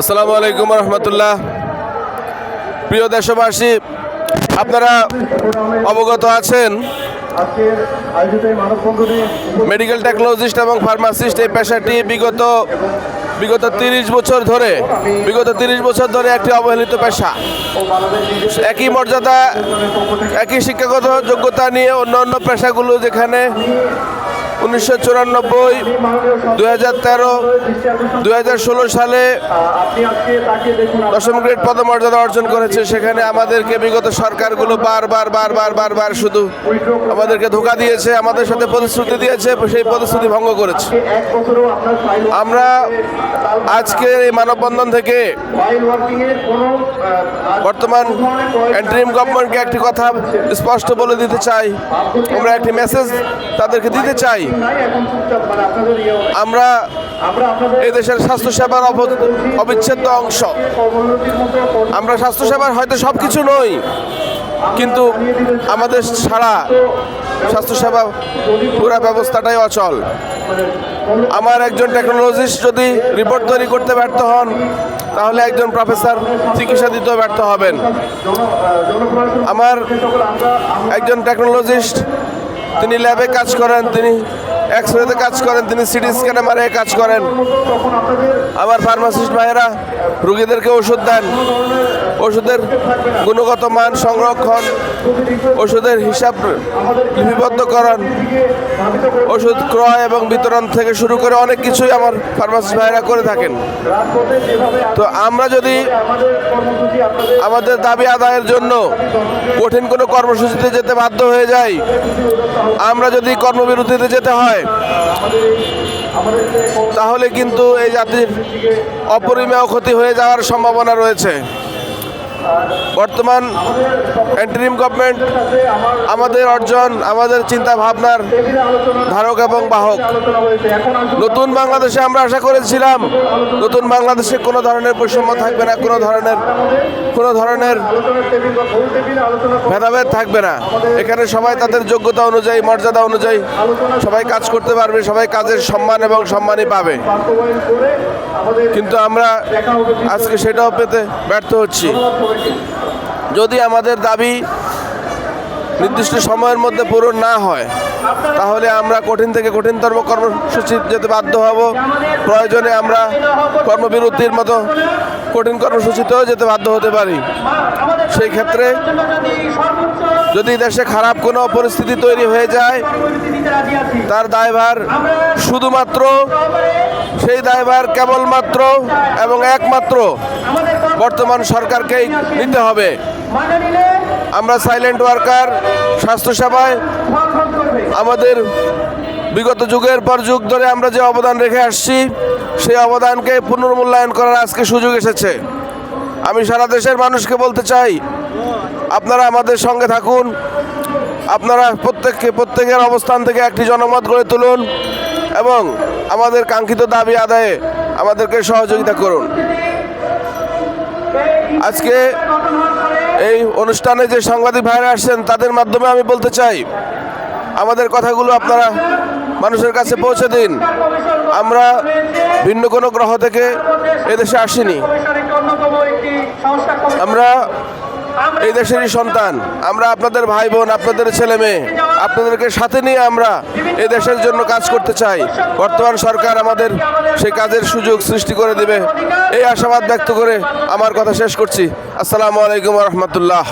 আসসালামু আলাইকুম রহমতুল্লাহ। প্রিয় দেশবাসী, আপনারা অবগত আছেন মেডিকেল টেকনোলজিস্ট এবং ফার্মাসিস্ট এই পেশাটি বিগত বিগত তিরিশ বছর ধরে, বিগত তিরিশ বছর ধরে একটি অবহেলিত পেশা। একই মর্যাদা, একই শিক্ষাগত যোগ্যতা নিয়ে অন্য অন্য পেশাগুলো যেখানে উনিশশো চুরানব্বই দু হাজার তেরো দু হাজার ষোলো সালে আজকে দশম গ্রেড পদমর্যাদা অর্জন করেছে। সেখানে আমাদেরকে বিগত সরকারগুলো বারবার বারবার বারবার শুধু আমাদেরকে ধোকা দিয়েছে, আমাদের সাথে প্রতিশ্রুতি দিয়েছে, সেই প্রতিশ্রুতি ভঙ্গ করেছে। আমরা আজকের এই মানববন্ধন থেকে বর্তমান এন্ট্রিম গভর্নমেন্টকে একটি কথা স্পষ্ট বলে দিতে চাই। আমরা একটি মেসেজ তাদেরকে দিতে চাই। মানে ইয়ে। আমরা আমরা আপনাদের এই দেশের স্বাস্থ্যসেবার অবিচ্ছেদ্য অংশ। আমরা স্বাস্থ্যসেবার হয়তো সব কিছু নই কিন্তু আমাদের ছাড়া স্বাস্থ্যসেবা পুরো ব্যবস্থাটাই অচল। আমার একজন টেকনোলজিস্ট যদি রিপোর্ট তৈরি করতে ব্যর্থ হন তাহলে একজন প্রফেসর চিকিৎসা দিতেও ব্যর্থ হবেন। আমরা একজন টেকনোলজিস্ট তিনি ল্যাবে কাজ করেন, তিনি এক্স রেতে কাজ করেন, তিনি সিটি স্ক্যানে মারে কাজ করেন। আমার ফার্মাসিস্ট ভাইয়েরা, রুগীদেরকে ওষুধ দেন। ওষুধের গুণগত মান সংরক্ষণ, ওষুধের হিসাব লিপিবদ্ধকরণ ওষুধ ক্রয় এবং বিতরণ থেকে শুরু করে অনেক কিছুই আমার ফার্মাসিস্ট ভাইয়েরা করে থাকেন। তো আমরা যদি আমাদের দাবি আদায়ের জন্য কঠিন কোনো কর্মসূচিতে যেতে বাধ্য হয়ে যাই আমরা যদি কর্মবিরতিতে যেতে হয়, তাহলে কিন্তু এই জাতির অপরিমেয় ক্ষতি হয়ে যাওয়ার সম্ভাবনা রয়েছে। বর্তমান এন্ট্রিম গভর্নমেন্ট আমাদের অর্জন, আমাদের চিন্তা ভাবনার ধারক এবং বাহক। নতুন বাংলাদেশে আমরা আশা করেছিলাম, নতুন বাংলাদেশে কোনো ধরনের বৈষম্য থাকবে না, কোনো ধরনের কোনো ধরনের ভেদাভেদ থাকবে না। এখানে সবাই তাদের যোগ্যতা অনুযায়ী, মর্যাদা অনুযায়ী সবাই কাজ করতে পারবে, সবাই কাজের সম্মান এবং সম্মানই পাবে। কিন্তু আমরা আজকে সেটাও পেতে ব্যর্থ হচ্ছি। যদি আমাদের দাবি নির্দিষ্ট সময়ের মধ্যে পূরণ না হয়, তাহলে আমরা কঠিন থেকে কঠিনতম কর্মসূচি যেতে বাধ্য হব। প্রয়োজনে আমরা কর্মবিরতির মতো কঠিন কর্মসূচিতেও যেতে বাধ্য হতে পারি। সেই ক্ষেত্রে যদি দেশে খারাপ কোনো পরিস্থিতি তৈরি হয়ে যায়, তার দায়ভার শুধুমাত্র সেই দায়ভার কেবলমাত্র এবং একমাত্র বর্তমান সরকারকেই নিতে হবে। আমরা সাইলেন্ট ওয়ার্কার স্বাস্থ্যসেবায় আমাদের বিগত যুগের পর যুগ ধরে আমরা যে অবদান রেখে আসছি, সেই অবদানকে পুনর্মূল্যায়ন করার আজকে সুযোগ এসেছে। আমি সারা দেশের মানুষকে বলতে চাই, আপনারা আমাদের সঙ্গে থাকুন, আপনারা প্রত্যেককে, প্রত্যেকের অবস্থান থেকে একটি জনমত গড়ে তুলুন এবং আমাদের কাঙ্ক্ষিত দাবি আদায়ে আমাদেরকে সহযোগিতা করুন। আজকে এই অনুষ্ঠানে যে সাংবাদিক ভাইরা আসছেন তাদের মাধ্যমে আমি বলতে চাই আমাদের কথাগুলো আপনারা মানুষের কাছে পৌঁছে দিন। আমরা ভিন্ন কোনো গ্রহ থেকে এদেশে আসিনি। আমরা এই দেশেরই সন্তান। আমরা আপনাদের ভাই বোন আপনাদের ছেলে মেয়ে, আপনাদেরকে সাথে নিয়ে আমরা এই দেশের জন্য কাজ করতে চাই। বর্তমান সরকার আমাদের সেই কাজের সুযোগ সৃষ্টি করে দেবে। এই আশাবাদ ব্যক্ত করে আমার কথা শেষ করছি। আসসালামু আলাইকুম রহমতুল্লাহ।